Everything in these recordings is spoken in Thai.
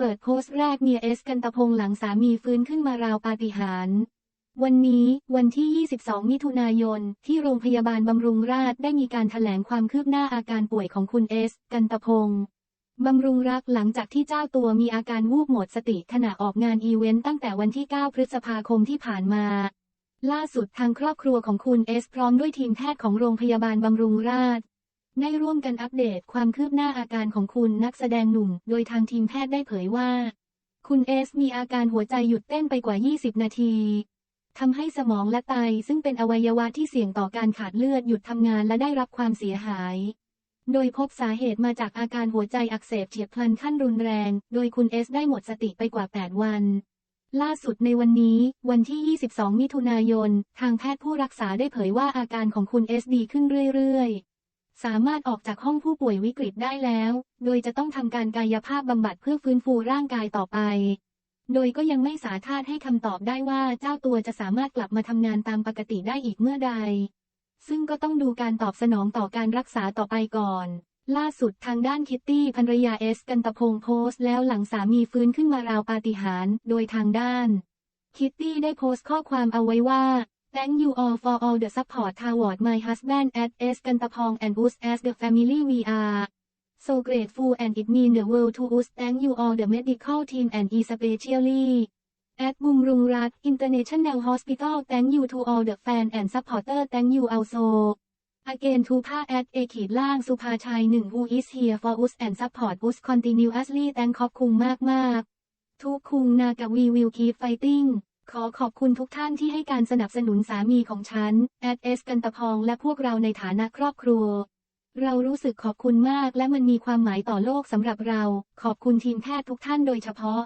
เปิดโพสต์แรกเมียเอสกันตะพงหลังสามีฟื้นขึ้นมาราวปาฏิหาริย์วันนี้วันที่ 22 มิถุนายน ที่โรงพยาบาลบำรุงราษฎร์ได้มีการแถลงความคืบหน้าอาการป่วยของคุณเอส กันตะพงบำรุงรักหลังจากที่เจ้าตัวมีอาการวูบหมดสติขณะออกงานอีเวนต์ตั้งแต่วันที่ 9 พฤษภาคมที่ผ่านมา ล่าสุดทางครอบครัวของคุณเอส พร้อมด้วยทีมแพทย์ของโรงพยาบาลบำรุงราษฎร์ ได้ร่วมกันอัปเดตความคืบหน้าอาการของคุณนักแสดงหนุ่ม โดยทางทีมแพทย์ได้เผยว่า คุณเอสมีอาการหัวใจหยุดเต้นไปกว่า 20 นาทีทำให้สมองและไตซึ่งเป็นอวัยวะที่เสี่ยงต่อการขาดเลือดหยุดทำงานและได้รับความเสียหาย โดยพบสาเหตุมาจากอาการหัวใจอักเสบเฉียบพลันขั้นรุนแรง โดยคุณเอสได้หมดสติไปกว่า 8 วันล่าสุดในวันนี้ วันที่ 22 มิถุนายน ทางแพทย์ผู้รักษาได้เผยว่าอาการของคุณเอสดีขึ้นเรื่อย ๆ สามารถออกจากห้องผู้ป่วยวิกฤตได้แล้ว โดยจะต้องทำการกายภาพบำบัดเพื่อฟื้นฟูร่างกายต่อไป โดยก็ยังไม่สามารถให้คำตอบได้ว่าเจ้าตัวจะสามารถกลับมาทำงานตามปกติได้อีกเมื่อใด ซึ่งก็ต้องดูการตอบสนองต่อการรักษาต่อไปก่อน ล่าสุดทางด้านคิตตี้ภรรยาเอสกันตะพงโพสต์แล้วหลังสามีฟื้นขึ้นมาราวปาฏิหาริย์โดยทางด้าน คิตตี้ได้โพสต์ข้อความเอาไว้ว่า Thank you all for all the support toward my husband at S กันตะพอง and us as the family we are so grateful and it mean the world to us thank you all the medical team and especially at บุมรุงรัฐ International Hospital thank you to all the fan and supporter thank you also again to ผ้า at a ขีดล่างสุภาชัยหนึ่ง who is here for us and support us continuously thank ขอบคุณมากมากๆทุกคุงนากับ we will keep fighting ขอขอบคุณทุกท่านที่ให้การสนับสนุนสามีของฉัน at s กันตะพองและพวกเราในฐานะครอบครัว เรารู้สึกขอบคุณมากและมันมีความหมายต่อโลกสำหรับเรา ขอบคุณทีมแพทย์ทุกท่านโดยเฉพาะ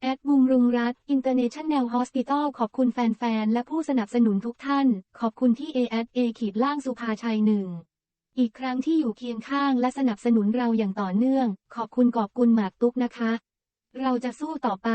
แอดบุมรุงรัฐ International Hospital ขอบคุณแฟนๆ และผู้สนับสนุนทุกท่าน ขอบคุณที่ ASA ขีดล่างสุภาชัยหนึ่งอีกครั้งที่อยู่เคียงข้างและสนับสนุนเราอย่างต่อเนื่อง ขอบคุณขอบคุณหมากตุ๊กนะคะ เราจะสู้ต่อไป